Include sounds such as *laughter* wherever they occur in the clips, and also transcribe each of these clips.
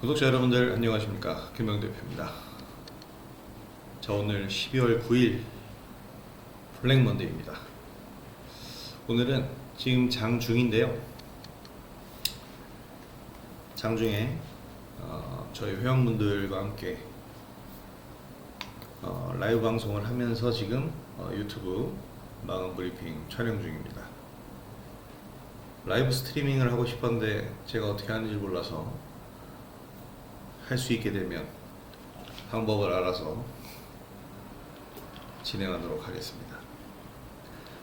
구독자 여러분들 안녕하십니까 김영 대표입니다. 자 오늘 12월 9일 블랙 먼데이입니다. 오늘은 지금 장 중인데요. 장 중에 어, 저희 회원분들과 함께 어, 라이브 방송을 하면서 지금 어, 유튜브 마감 브리핑 촬영 중입니다. 라이브 스트리밍을 하고 싶었는데 제가 어떻게 하는지 몰라서 할 수 있게 되면 방법을 알아서 진행하도록 하겠습니다.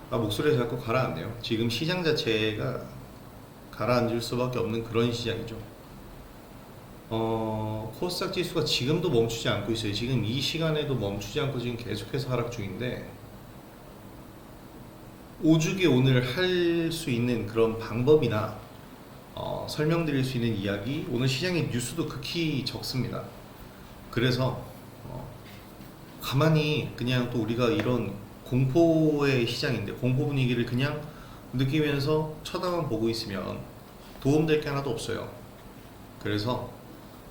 아, 목소리가 자꾸 가라앉네요. 지금 시장 자체가 가라앉을 수밖에 없는 그런 시장이죠. 어, 코스닥 지수가 지금도 멈추지 않고 있어요. 지금 이 시간에도 멈추지 않고 지금 계속해서 하락 중인데 오죽에 오늘 할 수 있는 그런 방법이나 어, 설명드릴 수 있는 이야기 오늘 시장의 뉴스도 극히 적습니다. 그래서 어, 가만히 그냥 또 우리가 이런 공포의 시장인데 공포 분위기를 그냥 느끼면서 쳐다만 보고 있으면 도움될 게 하나도 없어요. 그래서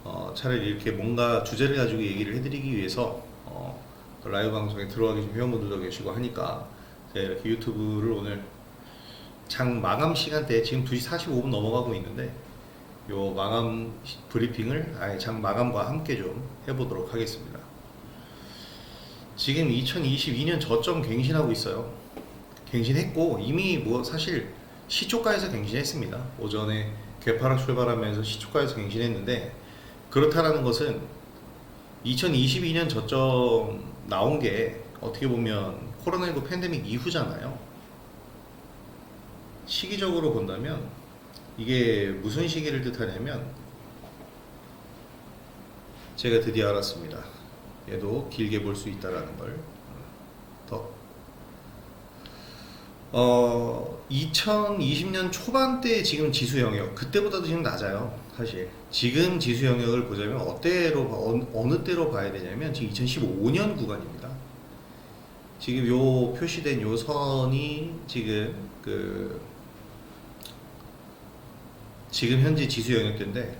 어, 차라리 이렇게 뭔가 주제를 가지고 얘기를 해드리기 위해서 어, 또 라이브 방송에 들어와 계신 회원분들도 계시고 하니까 이렇게 유튜브를 오늘 장 마감 시간대에 지금 2시 45분 넘어가고 있는데 요 마감 시- 브리핑을 아예 장 마감과 함께 좀 해보도록 하겠습니다. 지금 2022년 저점 갱신하고 있어요. 갱신했고 이미 뭐 사실 시초가에서 갱신했습니다. 오전에 개파락 출발하면서 시초가에서 갱신했는데 그렇다라는 것은 2022년 저점 나온 게 어떻게 보면 코로나19 팬데믹 이후잖아요. 시기적으로 본다면 이게 무슨 시기를 뜻하냐면 제가 드디어 알았습니다. 얘도 길게 볼 수 있다라는 걸. 더. 어, 2020년 초반때 지금 지수 영역, 그때보다도 지금 낮아요. 사실. 지금 지수 영역을 보자면 어때로, 봐- 어느, 어느 때로 봐야 되냐면 지금 2015년 구간입니다. 지금 요 표시된 요 선이 지금 그 지금 현재 지수 영역대인데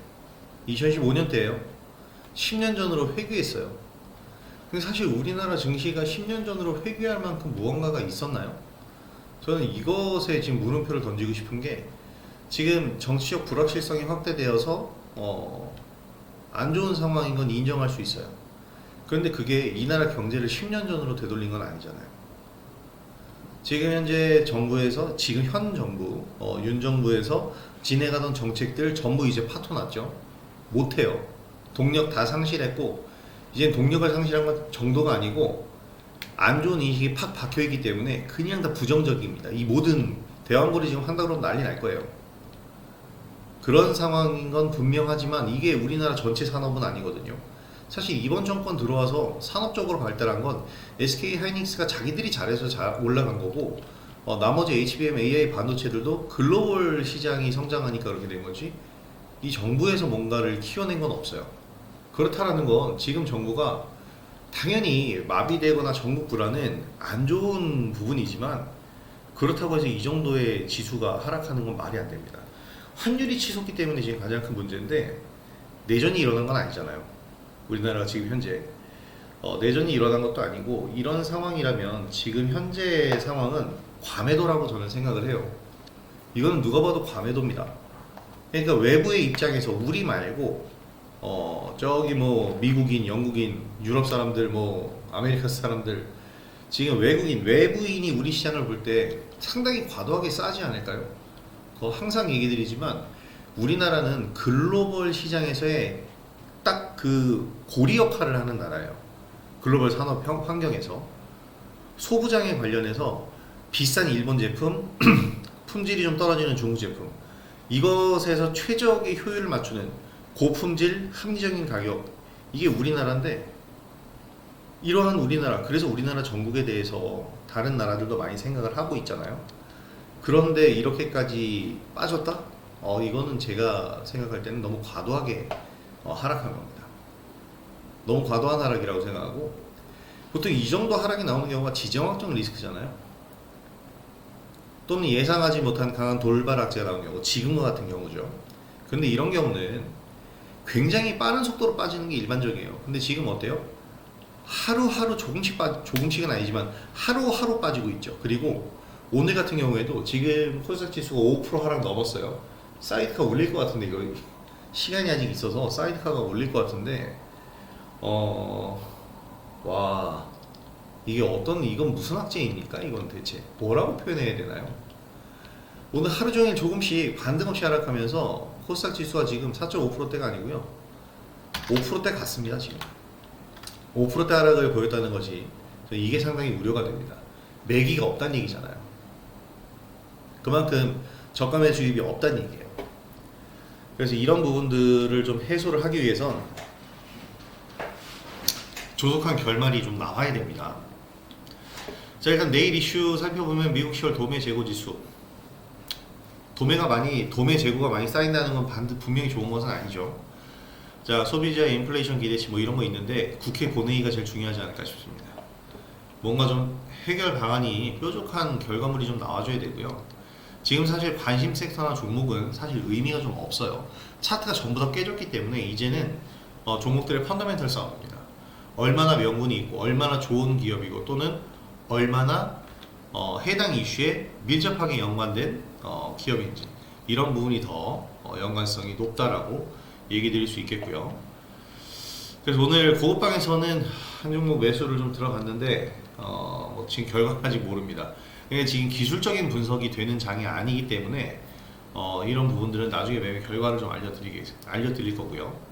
2015년 때예요. 10년 전으로 회귀했어요. 근데 사실 우리나라 증시가 10년 전으로 회귀할 만큼 무언가가 있었나요? 저는 이것에 지금 물음표를 던지고 싶은 게 지금 정치적 불확실성이 확대되어서 어, 안 좋은 상황인 건 인정할 수 있어요. 그런데 그게 이 나라 경제를 10년 전으로 되돌린 건 아니잖아요. 지금 현재 정부에서 지금 현 정부 어, 윤 정부에서 진행하던 정책들 전부 이제 파토 났죠. 못해요. 동력 다 상실했고 이제 동력을 상실한 건 정도가 아니고 안 좋은 인식이 팍 박혀 있기 때문에 그냥 다 부정적입니다. 이 모든 대왕거리 지금 한다 그러면 난리 날 거예요. 그런 상황인 건 분명하지만 이게 우리나라 전체 산업은 아니거든요. 사실 이번 정권 들어와서 산업적으로 발달한 건 SK 하이닉스가 자기들이 잘해서 잘 올라간 거고 어, 나머지 HBM, AI 반도체들도 글로벌 시장이 성장하니까 그렇게 된 거지 이 정부에서 뭔가를 키워낸 건 없어요. 그렇다라는 건 지금 정부가 당연히 마비되거나 전국 불안은 안 좋은 부분이지만 그렇다고 해서 이 정도의 지수가 하락하는 건 말이 안 됩니다. 환율이 치솟기 때문에 지금 가장 큰 문제인데 내전이 일어난 건 아니잖아요. 우리나라가 지금 현재 어, 내전이 일어난 것도 아니고 이런 상황이라면 지금 현재 상황은 과매도라고 저는 생각을 해요. 이거는 누가 봐도 과매도입니다. 그러니까 외부의 입장에서 우리 말고 어 저기 뭐 미국인, 영국인, 유럽 사람들, 뭐 아메리카 사람들 지금 외국인, 외부인이 우리 시장을 볼 때 상당히 과도하게 싸지 않을까요? 그 항상 얘기 드리지만 우리나라는 글로벌 시장에서의 딱 그 고리 역할을 하는 나라예요. 글로벌 산업 형- 환경에서 소부장에 관련해서 비싼 일본 제품, *clears throat* 품질이 좀 떨어지는 중국 제품 이것에서 최적의 효율을 맞추는 고품질 합리적인 가격 이게 우리나라인데 이러한 우리나라 그래서 우리나라 전국에 대해서 다른 나라들도 많이 생각을 하고 있잖아요. 그런데 이렇게까지 빠졌다? 어 이거는 제가 생각할 때는 너무 과도하게 어, 하락한 겁니다. 너무 과도한 하락이라고 생각하고 보통 이 정도 하락이 나오는 경우가 지정학적 리스크잖아요. 또는 예상하지 못한 강한 돌발 악재가 나오는 경우, 지금과 같은 경우죠. 근데 이런 경우는 굉장히 빠른 속도로 빠지는 게 일반적이에요. 근데 지금 어때요? 하루하루 조금씩 빠 조금씩은 아니지만 하루하루 빠지고 있죠. 그리고 오늘 같은 경우에도 지금 코스닥 지수가 5% 하락 넘었어요. 사이드카 올릴 것 같은데 이거 시간이 아직 있어서 사이드카가 올릴 것 같은데 어 와 이게 어떤 이건 무슨 악재입니까? 이건 대체 뭐라고 표현해야 되나요? 오늘 하루 종일 조금씩 반등 없이 하락하면서 코스닥 지수가 지금 4.5%대가 아니고요 5%대 갔습니다 지금 5%대 하락을 보였다는 저는 이게 상당히 우려가 됩니다. 매기가 없다는 얘기잖아요. 그만큼 저가 매수 유입이 없다는 얘기예요. 그래서 이런 부분들을 좀 해소를 하기 위해선 조속한 결말이 좀 나와야 됩니다. 자 일단 내일 이슈 살펴보면 미국 10월 도매 재고 지수 도매가 많이 도매 재고가 많이 쌓인다는 건 반드 분명히 좋은 것은 아니죠. 자 소비자 인플레이션 기대치 뭐 이런 거 있는데 국회 본회의가 제일 중요하지 않을까 싶습니다. 뭔가 좀 해결 방안이 뾰족한 결과물이 좀 나와줘야 되고요. 지금 사실 관심 섹터나 종목은 사실 의미가 좀 없어요. 차트가 전부 다 깨졌기 때문에 이제는 어, 종목들의 펀더멘털 싸움입니다. 얼마나 명분이 있고 얼마나 좋은 기업이고 또는 얼마나 어, 해당 이슈에 밀접하게 연관된 어, 기업인지 이런 부분이 더 어, 연관성이 높다라고 얘기 드릴 수 있겠고요. 그래서 오늘 고급방에서는 한 종목 매수를 좀 들어갔는데 어, 뭐 지금 결과는 아직 모릅니다. 지금 기술적인 분석이 되는 장이 아니기 때문에 어, 이런 부분들은 나중에 매매 결과를 좀 알려드리게 알려드릴 거고요.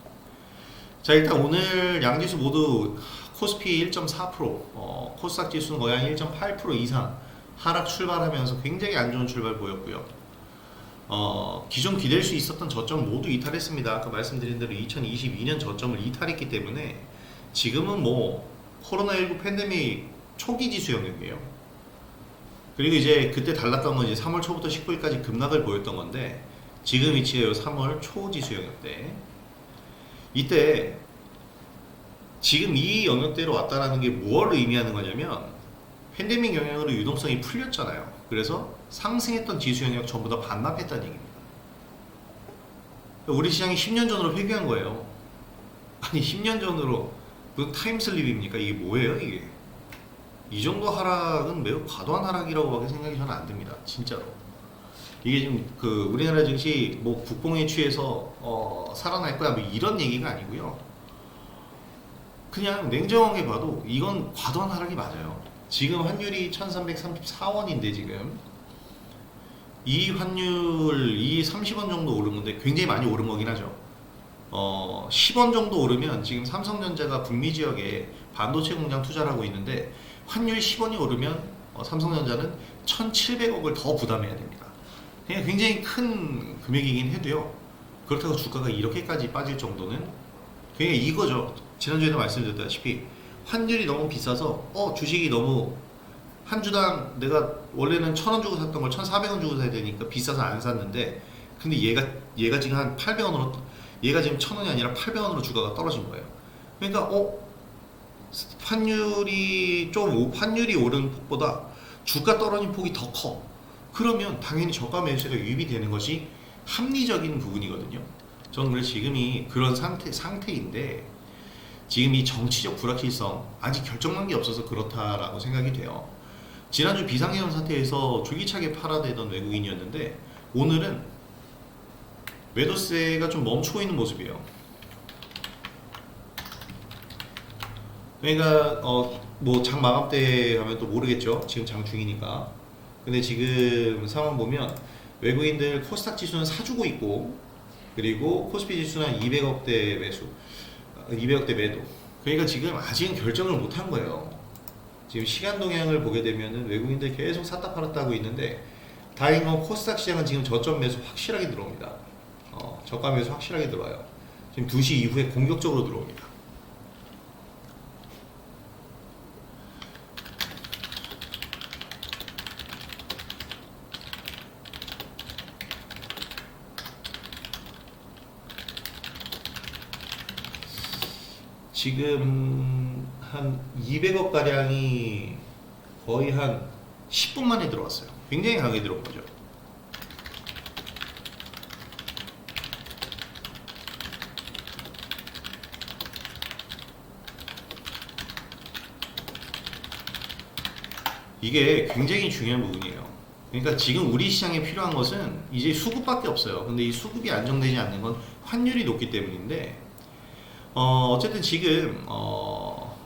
자 일단 오늘 양지수 모두 코스피 1.4% 어, 코스닥 지수는 거의 한 1.8% 이상 하락 출발하면서 굉장히 안 좋은 출발 보였고요. 어, 기존 기댈 수 있었던 저점 모두 이탈했습니다. 아까 말씀드린 대로 2022년 저점을 이탈했기 때문에 지금은 뭐 코로나19 팬데믹 초기 지수 영역이에요. 그리고 이제 그때 달랐던 건 이제 3월 초부터 19일까지 급락을 보였던 건데 지금 위치에요 3월 초 지수 영역대. 이때 지금 이 영역대로 왔다라는 게 무엇을 의미하는 거냐면 팬데믹 영향으로 유동성이 풀렸잖아요. 그래서 상승했던 지수 영역 전부 다 반납했다는 얘기입니다. 우리 시장이 10년 전으로 회귀한 거예요. 아니 10년 전으로 그 타임슬립입니까? 이게 뭐예요 이게? 이 정도 하락은 매우 과도한 하락이라고밖에 생각이 저는 안 듭니다. 진짜로. 이게 지금 그 우리나라 증시 뭐 국뽕에 취해서 어, 살아날 거야 뭐 이런 얘기가 아니고요. 그냥 냉정하게 봐도 이건 과도한 하락이 맞아요. 지금 환율이 1334원인데 지금 이 환율 이 30원 정도 오른 건데 굉장히 많이 오른 거긴 하죠. 어, 10원 정도 오르면 지금 삼성전자가 북미 지역에 반도체 공장 투자를 하고 있는데 환율 10원이 오르면 어, 삼성전자는 1,700억을 더 부담해야 됩니다. 굉장히 큰 금액이긴 해도요. 그렇다고 주가가 이렇게까지 빠질 정도는 그냥 이거죠. 지난주에도 말씀드렸다시피 환율이 너무 비싸서 어 주식이 너무 한 주당 내가 원래는 천 원 주고 샀던 걸 천사백 원 주고 사야 되니까 비싸서 안 샀는데 근데 얘가 얘가 지금 한 팔백 원으로 얘가 지금 천 원이 아니라 팔백 원으로 주가가 떨어진 거예요. 그러니까 어 환율이 좀 오- 환율이 오른 폭보다 주가 떨어진 폭이 더 커. 그러면 당연히 저가 매수가 유입이 되는 것이 합리적인 부분이거든요. 저는 그래서 지금이 그런 상태 상태인데 지금 이 정치적 불확실성 아직 결정난 게 없어서 그렇다라고 생각이 돼요. 지난주 비상계엄 사태에서 줄기차게 팔아대던 외국인이었는데 오늘은 매도세가 좀 멈추고 있는 모습이에요. 그러니까 어 뭐 장 마감 때 가면 또 모르겠죠. 지금 장 중이니까. 근데 지금 상황 보면 외국인들 코스닥 지수는 사주고 있고 그리고 코스피 지수는 한 200억대 매수, 200억대 매도. 그러니까 지금 아직은 결정을 못 한 거예요. 지금 시간 동향을 보게 되면은 외국인들 계속 샀다 팔았다 하고 있는데 다행인 건 코스닥 시장은 지금 저점 매수 확실하게 들어옵니다. 어, 저가 매수 확실하게 들어와요. 지금 2시 이후에 공격적으로 들어옵니다. 지금 한 200억 가량이 거의 한 10분 만에 들어왔어요. 굉장히 강하게 들어온 거죠. 이게 굉장히 중요한 부분이에요. 그러니까 지금 우리 시장에 필요한 것은 이제 수급밖에 없어요. 근데 이 수급이 안정되지 않는 건 환율이 높기 때문인데 어, 어쨌든 지금, 어,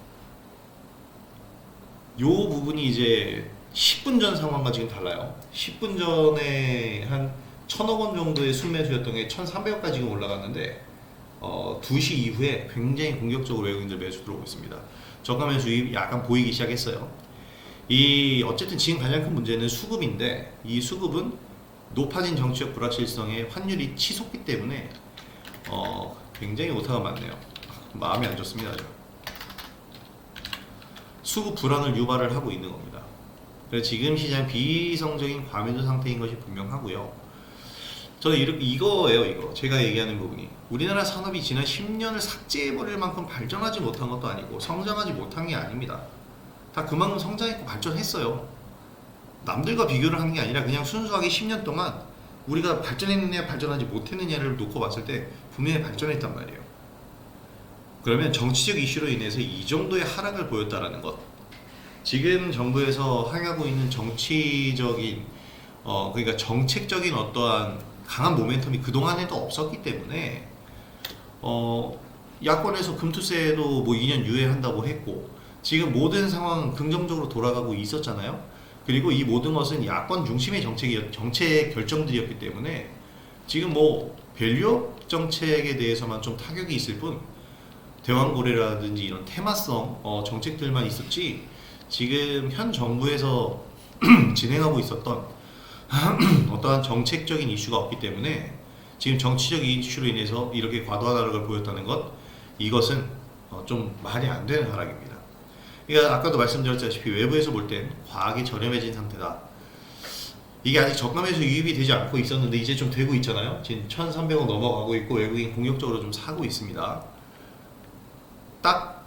요 부분이 이제 10분 전 상황과 지금 달라요. 10분 전에 한 천억 원 정도의 순매수였던 게 1,300억까지 지금 올라갔는데, 어, 2시 이후에 굉장히 공격적으로 외국인들 매수 들어오고 있습니다. 저가 매수 입 약간 보이기 시작했어요. 이 어쨌든 지금 가장 큰 문제는 수급인데 이 수급은 높아진 정치적 불확실성에 환율이 치솟기 때문에 어, 굉장히 오타가 많네요. 마음이 안 좋습니다. 저. 수급 불안을 유발을 하고 있는 겁니다. 그래서 지금 시장 비이성적인 과매도 상태인 것이 분명하고요. 저는 이렇- 이거예요, 이거. 제가 얘기하는 부분이. 우리나라 산업이 지난 10년을 삭제해버릴 만큼 발전하지 못한 것도 아니고 성장하지 못한 게 아닙니다. 다 그만큼 성장했고 발전했어요. 남들과 비교를 하는 게 아니라 그냥 순수하게 10년 동안 우리가 발전했느냐 발전하지 못했느냐를 놓고 봤을 때 분명히 발전했단 말이에요. 그러면 정치적 이슈로 인해서 이 정도의 하락을 보였다라는 것. 지금 정부에서 향하고 있는 정치적인 어 그러니까 정책적인 어떠한 강한 모멘텀이 그 동안에도 없었기 때문에 어 야권에서 금투세도 뭐 2년 유예한다고 했고 지금 모든 상황은 긍정적으로 돌아가고 있었잖아요. 그리고 이 모든 것은 야권 중심의 정책이 정책 결정들이었기 때문에 지금 뭐 밸류업 정책에 대해서만 좀 타격이 있을 뿐 대왕고래라든지 이런 테마성 어, 정책들만 있었지 지금 현 정부에서 *clears throat* 진행하고 있었던 *clears throat* 어떠한 정책적인 이슈가 없기 때문에 지금 정치적 이슈로 인해서 이렇게 과도한 하락을 보였다는 것 이것은 어, 좀 말이 안 되는 하락입니다. 그러니까 아까도 말씀드렸다시피 외부에서 볼 땐 과하게 저렴해진 상태다. 이게 아직 저감에서 유입이 되지 않고 있었는데 이제 좀 되고 있잖아요. 지금 1,300원 넘어가고 있고 외국인 공격적으로 좀 사고 있습니다. 딱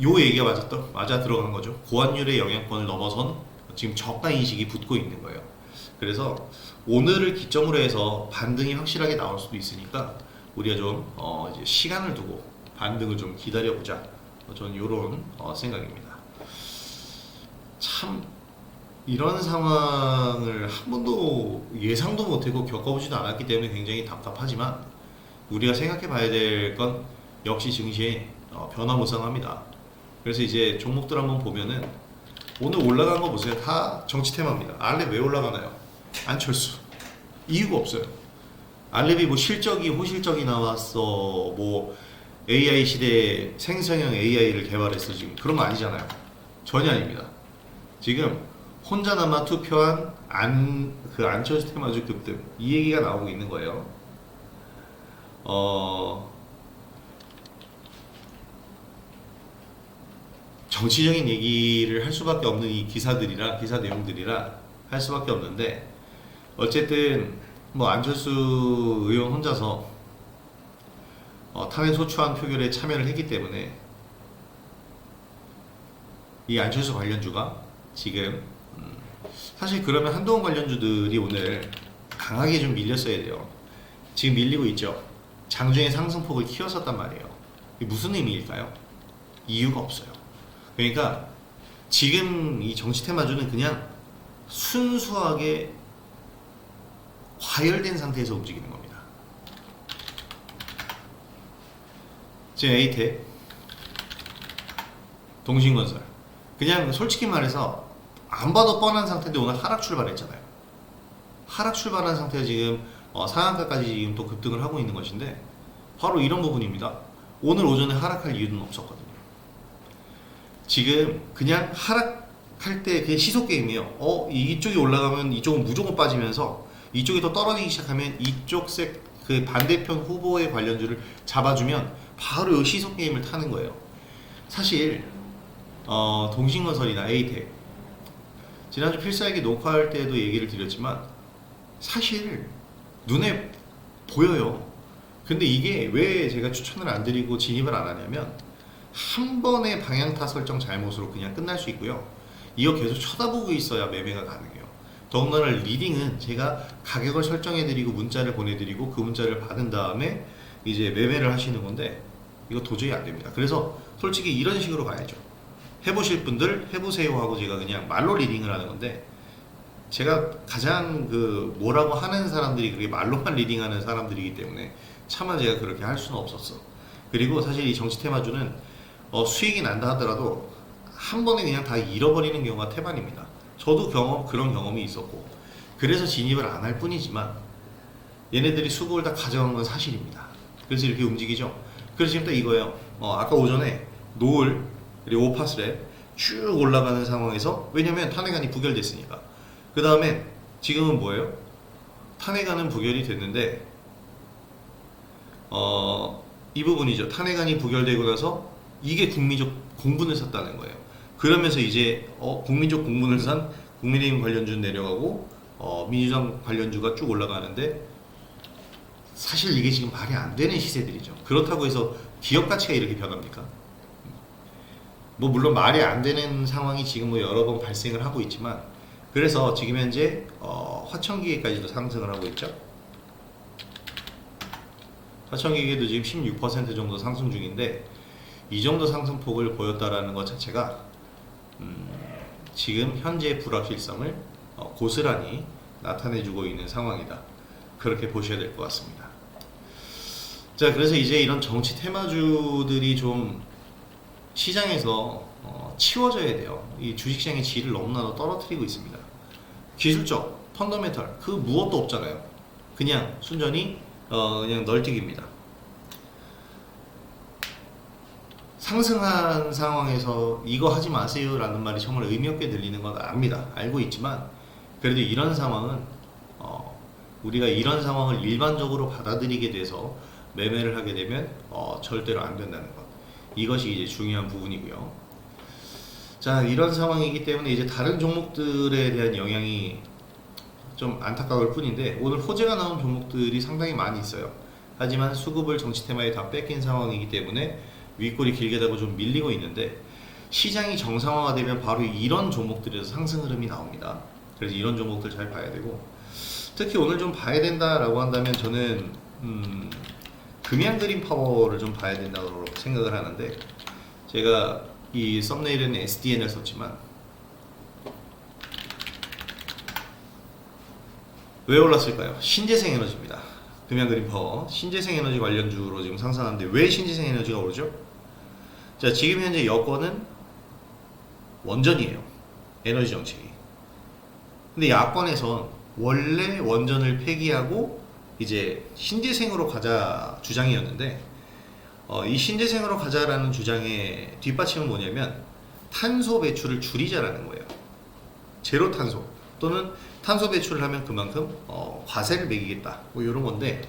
요 얘기가 맞았던 맞아 들어간 거죠. 고환율의 영향권을 넘어선 지금 저가 인식이 붙고 있는 거예요. 그래서 오늘을 기점으로 해서 반등이 확실하게 나올 수도 있으니까 우리가 좀 어, 이제 시간을 두고 반등을 좀 기다려 보자. 어, 저는 이런 어, 생각입니다. 참 이런 상황을 한 번도 예상도 못하고 겪어보지도 않았기 때문에 굉장히 답답하지만 우리가 생각해 봐야 될 건 역시 증시의 어, 변화무쌍합니다. 그래서 이제 종목들 한번 보면은 오늘 올라간 거 보세요. 다 정치 테마입니다. 알렙 왜 올라가나요? 안철수. 이유가 없어요. 알렙이 뭐 실적이 호실적이 나왔어. 뭐 AI 시대에 생성형 AI를 개발했어 지금 그런 거 아니잖아요. 전혀 아닙니다. 지금 혼자 남아 투표한 안 그 안철수 테마주 급등 이 얘기가 나오고 있는 거예요. 어 정치적인 얘기를 할 수밖에 없는 이 기사들이라 기사 내용들이라 할 수밖에 없는데 어쨌든 뭐 안철수 의원 혼자서 어, 탄핵 소추안 표결에 참여를 했기 때문에 이 안철수 관련주가 지금 음, 사실 그러면 한동훈 관련주들이 오늘 강하게 좀 밀렸어야 돼요. 지금 밀리고 있죠. 장중에 상승폭을 키웠었단 말이에요. 이게 무슨 의미일까요? 이유가 없어요. 그러니까 지금 이 정치 테마주는 그냥 순수하게 과열된 상태에서 움직이는 겁니다. 지금 에이텍, 동신건설. 그냥 솔직히 말해서 안 봐도 뻔한 상태인데 오늘 하락 출발했잖아요. 하락 출발한 상태에 지금 어, 상한가까지 지금 또 급등을 하고 있는 것인데 바로 이런 부분입니다. 오늘 오전에 하락할 이유는 없었거든요. 지금 그냥 하락할 때 그냥 시속 게임이에요. 어 이쪽이 올라가면 이쪽은 무조건 빠지면서 이쪽이 더 떨어지기 시작하면 이쪽 색 그 반대편 후보의 관련주를 잡아주면 바로 이 시속 게임을 타는 거예요. 사실 어, 동신건설이나 에이텍 지난주 필살기 녹화할 때도 얘기를 드렸지만 사실 눈에 보여요. 근데 이게 왜 제가 추천을 안 드리고 진입을 안 하냐면 한 번의 방향타 설정 잘못으로 그냥 끝날 수 있고요. 이거 계속 쳐다보고 있어야 매매가 가능해요. 더군다나 리딩은 제가 가격을 설정해드리고 문자를 보내드리고 그 문자를 받은 다음에 이제 매매를 하시는 건데 이거 도저히 안 됩니다. 그래서 솔직히 이런 식으로 가야죠. 해보실 분들 해보세요 하고 제가 그냥 말로 리딩을 하는 건데 제가 가장 그 뭐라고 하는 사람들이 그렇게 말로만 *laughs* 리딩하는 사람들이기 때문에 차마 제가 그렇게 할 수는 없었어. 그리고 사실 이 정치 테마주는 어, 수익이 난다 하더라도 한 번에 그냥 다 잃어버리는 경우가 태반입니다. 저도 경험 그런 경험이 있었고 그래서 진입을 안 할 뿐이지만 얘네들이 수급을 다 가져간 건 사실입니다. 그래서 이렇게 움직이죠. 그래서 지금 딱 이거예요. 어, 아까 오전에 노을 그리고 오파스랩 쭉 올라가는 상황에서 왜냐면 탄핵안이 부결됐으니까. 그 다음에 지금은 뭐예요? 탄핵안은 부결이 됐는데 어, 이 부분이죠. 탄핵안이 부결되고 나서 이게 국민적 공분을 샀다는 거예요. 그러면서 이제 어, 국민적 공분을 산 국민의힘 관련주 내려가고 어, 민주당 관련주가 쭉 올라가는데 사실 이게 지금 말이 안 되는 시세들이죠. 그렇다고 해서 기업 가치가 이렇게 변합니까? 뭐 물론 말이 안 되는 상황이 지금 뭐 여러 번 발생을 하고 있지만 그래서 지금 현재 어, 화천기계까지도 상승을 하고 있죠. 화천기계도 지금 16% 정도 상승 중인데 이 정도 상승폭을 보였다라는 것 자체가 음, 지금 현재 불확실성을 어, 고스란히 나타내주고 있는 상황이다. 그렇게 보셔야 될 것 같습니다. 자, 그래서 이제 이런 정치 테마주들이 좀 시장에서 어, 치워져야 돼요. 이 주식시장의 질을 너무나도 떨어뜨리고 있습니다. 기술적, 펀더멘털 그 무엇도 없잖아요. 그냥 순전히 어, 그냥 널뛰기입니다. 상승한 상황에서 이거 하지 마세요라는 말이 정말 의미 없게 들리는 건 압니다. 알고 있지만 그래도 이런 상황은 어, 우리가 이런 상황을 일반적으로 받아들이게 돼서 매매를 하게 되면 어, 절대로 안 된다는 것. 이것이 이제 중요한 부분이고요. 자, 이런 상황이기 때문에 이제 다른 종목들에 대한 영향이 좀 안타까울 뿐인데 오늘 호재가 나온 종목들이 상당히 많이 있어요. 하지만 수급을 정치 테마에 다 뺏긴 상황이기 때문에 윗골이 길게 되고 좀 밀리고 있는데 시장이 정상화가 되면 바로 이런 종목들에서 상승 흐름이 나옵니다. 그래서 이런 종목들 잘 봐야 되고 특히 오늘 좀 봐야 된다라고 한다면 저는 음, 금양 그린 파워를 좀 봐야 된다고 생각을 하는데 제가 이 썸네일에는 SDN을 썼지만 왜 올랐을까요? 신재생 에너지입니다. 금양 그린 파워 신재생 에너지 관련주로 지금 상승하는데 왜 신재생 에너지가 오르죠? 자 지금 현재 여권은 원전이에요. 에너지 정책이. 근데 야권에선 원래 원전을 폐기하고 이제 신재생으로 가자 주장이었는데 어, 이 신재생으로 가자라는 주장의 뒷받침은 뭐냐면 탄소 배출을 줄이자라는 거예요. 제로 탄소 또는 탄소 배출을 하면 그만큼 어, 과세를 매기겠다 뭐 이런 건데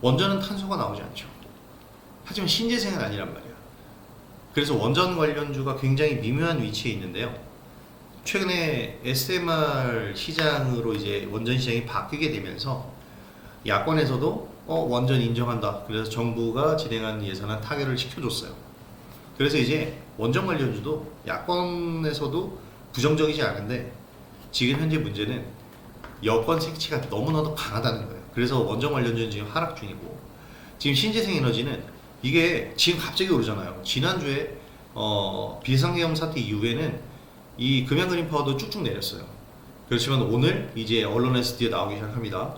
원전은 탄소가 나오지 않죠. 하지만 신재생은 아니란 말이야. 그래서 원전 관련주가 굉장히 미묘한 위치에 있는데요. 최근에 SMR 시장으로 이제 원전 시장이 바뀌게 되면서 야권에서도 어, 원전 인정한다. 그래서 정부가 진행한 예산안 타결을 시켜줬어요. 그래서 이제 원전 관련주도 야권에서도 부정적이지 않은데 지금 현재 문제는 여권 색채가 너무나도 강하다는 거예요. 그래서 원전 관련주는 지금 하락 중이고 지금 신재생 에너지는 이게 지금 갑자기 오르잖아요. 지난주에 어, 비상계엄 사태 이후에는 이 금양그린 파워도 쭉쭉 내렸어요. 그렇지만 오늘 이제 언론에서 드디어 나오기 시작합니다.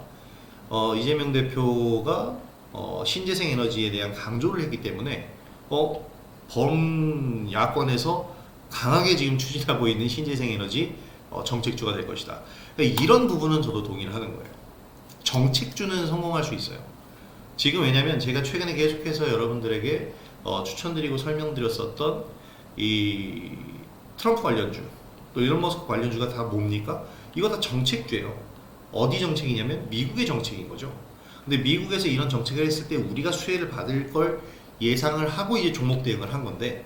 어, 이재명 대표가 어, 신재생 에너지에 대한 강조를 했기 때문에 어, 범 야권에서 강하게 지금 추진하고 있는 신재생 에너지 어, 정책주가 될 것이다. 그러니까 이런 부분은 저도 동의를 하는 거예요. 정책주는 성공할 수 있어요. 지금 왜냐면 제가 최근에 계속해서 여러분들에게 어, 추천드리고 설명드렸었던 이 트럼프 관련주 또 이런 머스크 관련주가 다 뭡니까? 이거 다 정책주예요. 어디 정책이냐면 미국의 정책인 거죠. 근데 미국에서 이런 정책을 했을 때 우리가 수혜를 받을 걸 예상을 하고 이제 종목 대응을 한 건데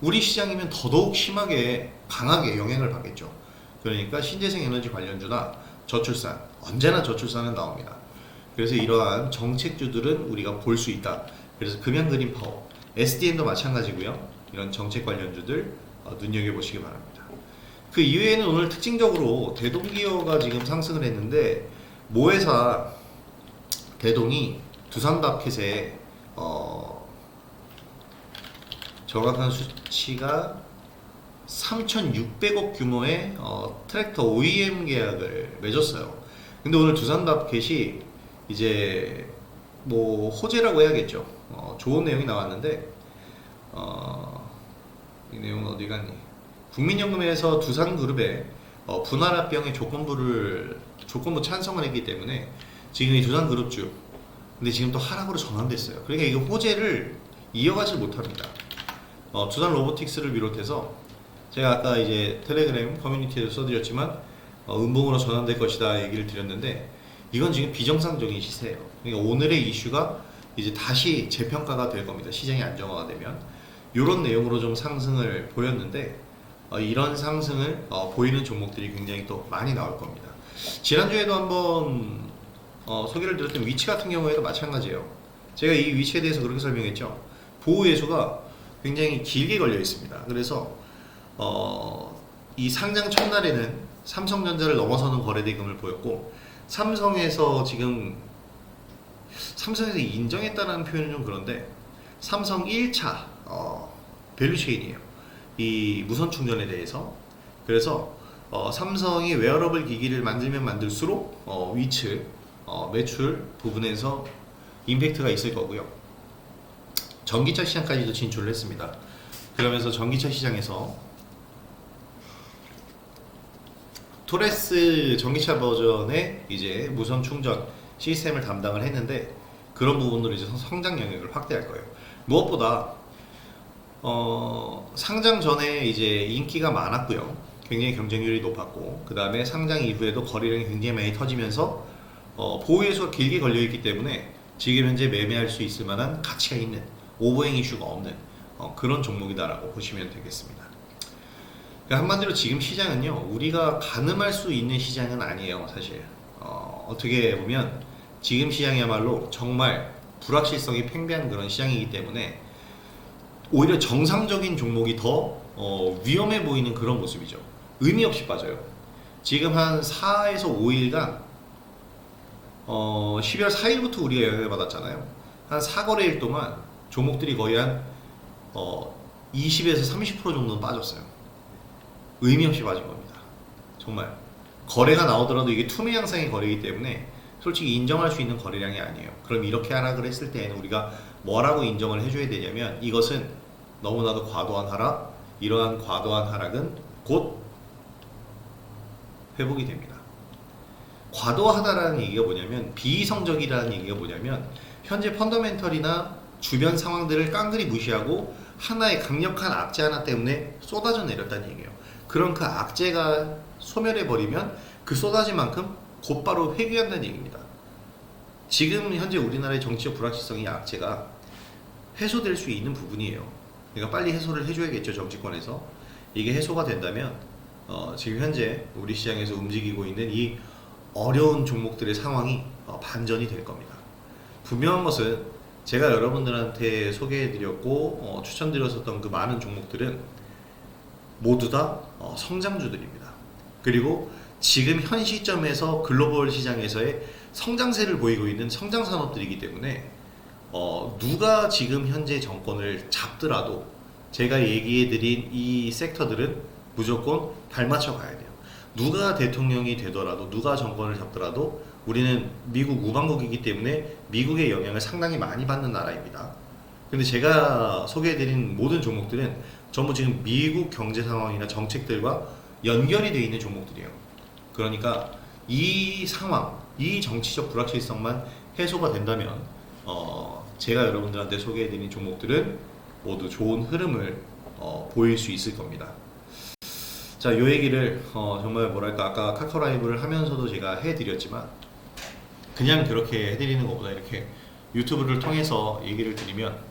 우리 시장이면 더더욱 심하게 강하게 영향을 받겠죠. 그러니까 신재생 에너지 관련주나 저출산 언제나 저출산은 나옵니다. 그래서 이러한 정책주들은 우리가 볼 수 있다. 그래서 금양 그린 파워, SDN도 마찬가지고요. 이런 정책 관련주들 어, 눈여겨 보시기 바랍니다. 그 이외에는 오늘 특징적으로 대동기어가 지금 상승을 했는데 모회사 대동이 두산마켓에 어, 정확한 수치가 3,600억 규모의 어, 트랙터 OEM 계약을 맺었어요. 근데 오늘 두산밥켓이 이제 뭐 호재라고 해야겠죠. 어, 좋은 내용이 나왔는데 어, 이 내용은 어디 갔니? 국민연금에서 두산그룹에 어, 분할합병의 조건부를 조건부 찬성을 했기 때문에 지금 이 두산그룹주 근데 지금 또 하락으로 전환됐어요. 그러니까 이게 호재를 이어가지 못합니다. 어, 두산 로보틱스를 비롯해서 제가 아까 이제 텔레그램 커뮤니티에서 써드렸지만 어, 음봉으로 전환될 것이다 얘기를 드렸는데 이건 지금 비정상적인 시세예요. 그러니까 오늘의 이슈가 이제 다시 재평가가 될 겁니다. 시장이 안정화가 되면 이런 내용으로 좀 상승을 보였는데 어, 이런 상승을 어, 보이는 종목들이 굉장히 또 많이 나올 겁니다. 지난주에도 한번 어, 소개를 드렸던 위치 같은 경우에도 마찬가지예요. 제가 이 위치에 대해서 그렇게 설명했죠. 보호 예수가 굉장히 길게 걸려 있습니다. 그래서 어, 이 상장 첫날에는 삼성전자를 넘어서는 거래 대금을 보였고 삼성에서 지금 삼성에서 인정했다는 표현은 좀 그런데 삼성 1차 어, 밸류체인이에요. 이 무선 충전에 대해서 그래서 어, 삼성이 웨어러블 기기를 만들면 만들수록 어, 위츠 어, 매출 부분에서 임팩트가 있을 거고요. 전기차 시장까지도 진출을 했습니다. 그러면서 전기차 시장에서 토레스 전기차 버전의 이제 무선 충전 시스템을 담당을 했는데 그런 부분으로 이제 성장 영역을 확대할 거예요. 무엇보다 어, 상장 전에 이제 인기가 많았고요. 굉장히 경쟁률이 높았고 그 다음에 상장 이후에도 거래량이 굉장히 많이 터지면서 어, 보호예수가 길게 걸려 있기 때문에 지금 현재 매매할 수 있을 만한 가치가 있는 오버행 이슈가 없는 어, 그런 종목이다라고 보시면 되겠습니다. 그러니까 한마디로 지금 시장은요 우리가 가늠할 수 있는 시장은 아니에요 사실. 어, 어떻게 보면 지금 시장이야말로 정말 불확실성이 팽배한 그런 시장이기 때문에 오히려 정상적인 종목이 더 어, 위험해 보이는 그런 모습이죠. 의미 없이 빠져요. 지금 한 4에서 5일간 어, 12월 4일부터 우리가 영향을 받았잖아요. 한 4거래일 동안 종목들이 거의 한 어, 20에서 30% 정도는 빠졌어요 의미 없이 빠진 겁니다. 정말 거래가 나오더라도 이게 투매 양상의 거래이기 때문에 솔직히 인정할 수 있는 거래량이 아니에요. 그럼 이렇게 하락을 했을 때에는 우리가 뭐라고 인정을 해줘야 되냐면 이것은 너무나도 과도한 하락, 이러한 과도한 하락은 곧 회복이 됩니다. 과도하다라는 얘기가 뭐냐면 비이성적이라는 얘기가 뭐냐면 현재 펀더멘털이나 주변 상황들을 깡그리 무시하고 하나의 강력한 악재 하나 때문에 쏟아져 내렸다는 얘기예요. 그럼 그 악재가 소멸해 버리면 그 쏟아진 만큼 곧바로 회귀한다는 얘기입니다. 지금 현재 우리나라의 정치적 불확실성이 악재가 해소될 수 있는 부분이에요. 그러니까 빨리 해소를 해줘야겠죠 정치권에서 이게 해소가 된다면 어, 지금 현재 우리 시장에서 움직이고 있는 이 어려운 종목들의 상황이 어, 반전이 될 겁니다. 분명한 것은 제가 여러분들한테 소개해드렸고 어, 추천드렸었던 그 많은 종목들은 모두 다 어, 성장주들입니다. 그리고 지금 현 시점에서 글로벌 시장에서의 성장세를 보이고 있는 성장 산업들이기 때문에 어, 누가 지금 현재 정권을 잡더라도 제가 얘기해드린 이 섹터들은 무조건 발맞춰 가야 돼요. 누가 대통령이 되더라도 누가 정권을 잡더라도 우리는 미국 우방국이기 때문에 미국의 영향을 상당히 많이 받는 나라입니다. 근데 제가 소개해드린 모든 종목들은 전부 지금 미국 경제 상황이나 정책들과 연결이 되어 있는 종목들이에요. 그러니까 이 상황, 이 정치적 불확실성만 해소가 된다면 어, 제가 여러분들한테 소개해드린 종목들은 모두 좋은 흐름을 어, 보일 수 있을 겁니다. 자, 요 얘기를 어, 정말 뭐랄까 아까 카카오 라이브를 하면서도 제가 해드렸지만 그냥 그렇게 해드리는 것보다 이렇게 유튜브를 통해서 얘기를 드리면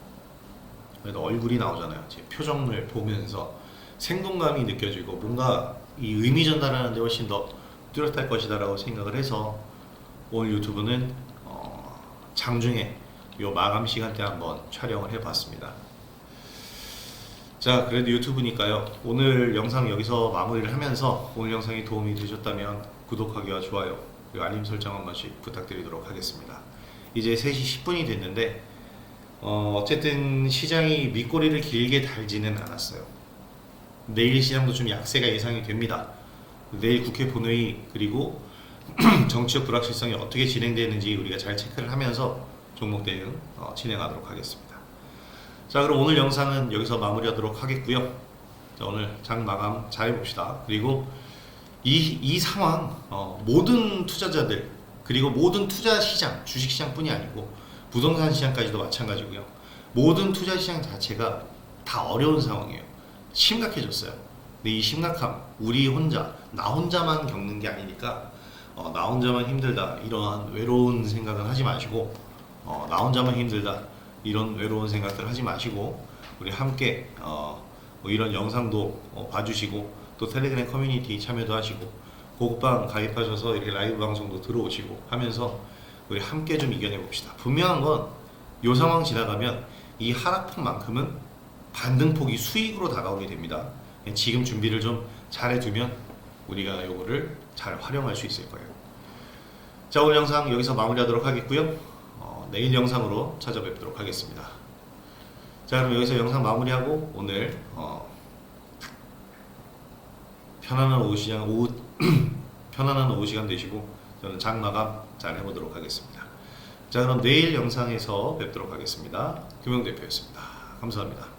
그래도 얼굴이 나오잖아요. 제 표정을 보면서 생동감이 느껴지고 뭔가 이 의미 전달하는 데 훨씬 더 뚜렷할 것이다라고 생각을 해서 오늘 유튜브는 어, 장중에 요 마감 시간 때 한번 촬영을 해봤습니다. 자, 그래도 유튜브니까요. 오늘 영상 여기서 마무리를 하면서 오늘 영상이 도움이 되셨다면 구독하기와 좋아요 그리고 알림 설정 한 번씩 부탁드리도록 하겠습니다. 이제 3시 10분이 됐는데 어, 어쨌든 시장이 밑꼬리를 길게 달지는 않았어요. 내일 시장도 좀 약세가 예상이 됩니다. 내일 국회 본회의 그리고 *clears throat* 정치적 불확실성이 어떻게 진행되는지 우리가 잘 체크를 하면서 종목 대응 어, 진행하도록 하겠습니다. 자 그럼 오늘 영상은 여기서 마무리하도록 하겠고요. 자, 오늘 장 마감 잘 해봅시다. 그리고 이, 이 상황 어, 모든 투자자들 그리고 모든 투자 시장 주식 시장뿐이 아니고 부동산 시장까지도 마찬가지고요. 모든 투자 시장 자체가 다 어려운 상황이에요. 심각해졌어요. 근데 이 심각함 우리 혼자 나 혼자만 겪는 게 아니니까 어, 나 혼자만 힘들다 이러한 외로운 생각은 하지 마시고 어, 나 혼자만 힘들다 이런 외로운 생각들 하지 마시고 우리 함께 어, 뭐 이런 영상도 어, 봐주시고 또 텔레그램 커뮤니티 참여도 하시고 고급방 가입하셔서 이렇게 라이브 방송도 들어오시고 하면서 우리 함께 좀 이겨내 봅시다. 분명한 건이 상황 지나가면 이 하락폭만큼은 반등폭이 수익으로 다가오게 됩니다. 지금 준비를 좀 잘해두면 우리가 요거를 잘 활용할 수 있을 거예요. 자 오늘 영상 여기서 마무리하도록 하겠고요. 어, 내일 영상으로 찾아뵙도록 하겠습니다. 자 그럼 여기서 영상 마무리하고 오늘 어, 편안한 오후 시간 오후 *clears throat* 편안한 오후 시간 되시고 저는 장 마감 잘 해보도록 하겠습니다. 자 그럼 내일 영상에서 뵙도록 하겠습니다. 금영 대표였습니다. 감사합니다.